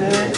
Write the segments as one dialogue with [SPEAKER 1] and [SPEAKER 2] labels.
[SPEAKER 1] Ve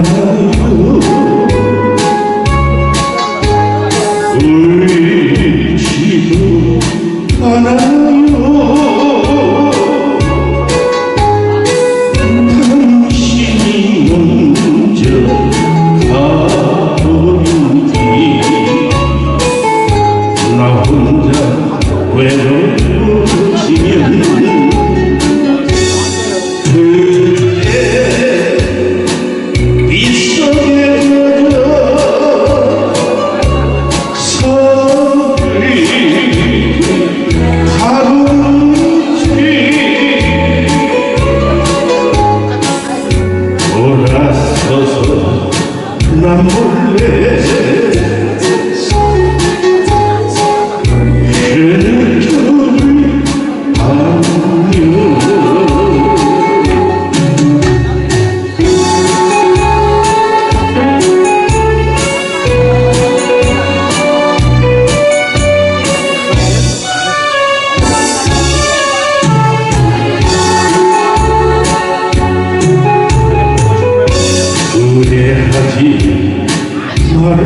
[SPEAKER 1] Amém. 하지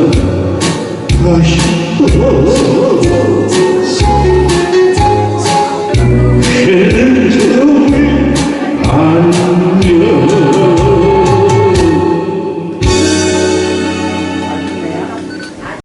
[SPEAKER 1] Oh, oh, oh, oh, oh.